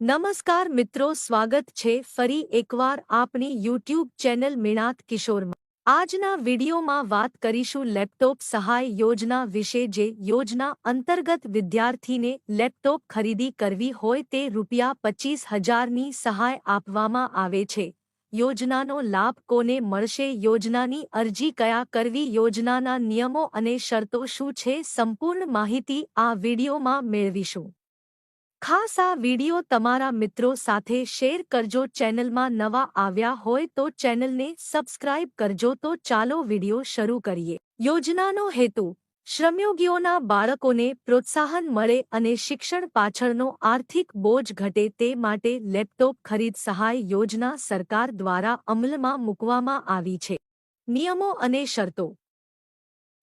નમસ્કાર મિત્રો, સ્વાગત છે ફરી એકવાર આપણી યુટ્યુબ ચેનલ મિણાત કિશોરમાં. આજના વિડીયોમાં વાત કરીશું લેપટોપ સહાય યોજના વિશે જે યોજના અંતર્ગત વિદ્યાર્થીને લેપટોપ ખરીદી કરવી હોય તે રૂપિયા પચીસ હજારની સહાય આપવામાં આવે છે. યોજનાનો લાભ કોને મળશે? યોજનાની અરજી કયા કરવી? યોજનાના નિયમો અને શરતો શું છે? સંપૂર્ણ માહિતી આ વિડીયોમાં મેળવીશું. ખાસ આ વિડિયો તમારા મિત્રો સાથે શેર કરજો. ચેનલમાં નવા આવ્યા હોય તો ચેનલને સબસ્ક્રાઇબ કરજો. તો ચાલો વિડિયો શરૂ કરીએ. યોજનાનો હેતુ, શ્રમયોગીઓના બાળકોને પ્રોત્સાહન મળે અને શિક્ષણ પાછળનો આર્થિક બોજ ઘટે તે માટે લેપટોપ ખરીદ સહાય યોજના સરકાર દ્વારા અમલમાં મૂકવામાં આવી છે. નિયમો અને શરતો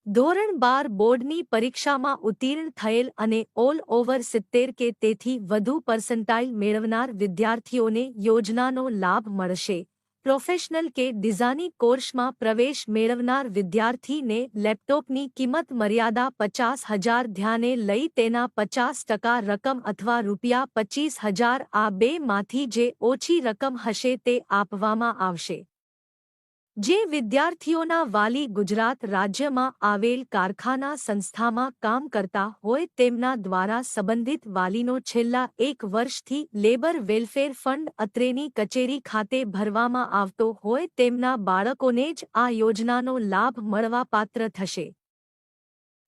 ધોરણ બાર બોર્ડની પરીક્ષામાં ઉત્તીર્ણ થયેલ અને ઓલ ઓવર સિત્તેર કે તેથી વધુ પર્સન્ટાઇલ મેળવનાર વિદ્યાર્થીઓને યોજનાનો લાભ મળશે. પ્રોફેશનલ કે ડિઝાઇનિંગ કોર્સમાં પ્રવેશ મેળવનાર વિદ્યાર્થીને લેપટોપની કિંમત મર્યાદા પચાસ હજાર ધ્યાને લઈ તેના પચાસ ટકા રકમ અથવા રૂપિયા પચીસ હજાર આ બેમાંથી જે ઓછી રકમ હશે તે આપવામાં આવશે. જે વિદ્યાર્થીઓના વાલી ગુજરાત રાજ્યમાં આવેલ કારખાના સંસ્થામાં કામ કરતા હોય તેમના દ્વારા સંબંધિત વાલીનો છેલ્લા એક વર્ષથી લેબર વેલફેર ફંડ અત્રેની કચેરી ખાતે ભરવામાં આવતો હોય તેમના બાળકોને જ આ યોજનાનો લાભ મળવાપાત્ર થશે.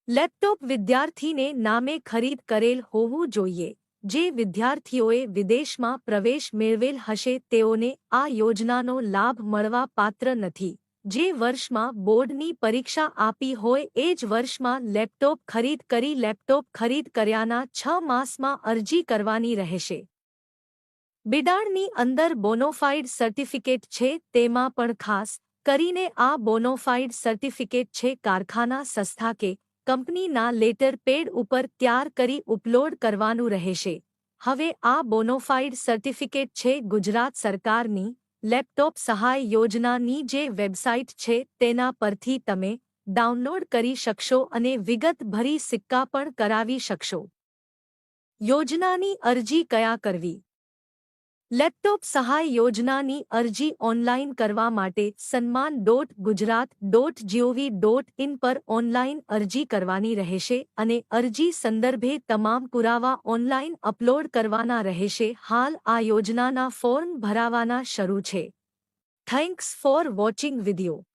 લેપટોપ વિદ્યાર્થીને નામે ખરીદ કરેલ હોવું જોઈએ. જે વિદ્યાર્થીઓએ વિદેશમાં પ્રવેશ મેળવેલ હશે તેઓને આ યોજનાનો લાભ મળવા પાત્ર નથી. જે વર્ષમાં બોર્ડની પરીક્ષા આપી હોય એ જ વર્ષમાં લેપટોપ ખરીદ કરી લેપટોપ ખરીદ કર્યાના છ માસમાં અરજી કરવાની રહેશે. બિડાણની અંદર બોનોફાઇડ સર્ટિફિકેટ છે તેમાં પણ ખાસ કરીને આ બોનોફાઇડ સર્ટિફિકેટ છે કારખાના સંસ્થા કે કંપનીના લેટર પેડ ઉપર ત્યાર કરી ઉપલોડ કરવાનું રહેશે. હવે આ બોનોફાઇડ સર્ટિફિકેટ છે ગુજરાત સરકારની લેપટોપ સહાય યોજનાની જે વેબસાઇટ છે તેના પરથી તમે ડાઉનલોડ કરી શકશો અને વિગત ભરી સિક્કા પણ કરાવી શકશો. યોજનાની અરજી કયા કરવી? લેપટોપ સહાય યોજનાની અરજી ઓનલાઇન કરવા માટે Sanman dot Gujarat dot gov dot in પર ઓનલાઇન અરજી કરવાની રહેશે અને અરજી સંદર્ભે તમામ પુરાવા ઓનલાઇન અપલોડ કરવાના રહેશે. હાલ આ યોજનાના ફોર્મ ભરાવાના શરૂ છે. Thanks for watching video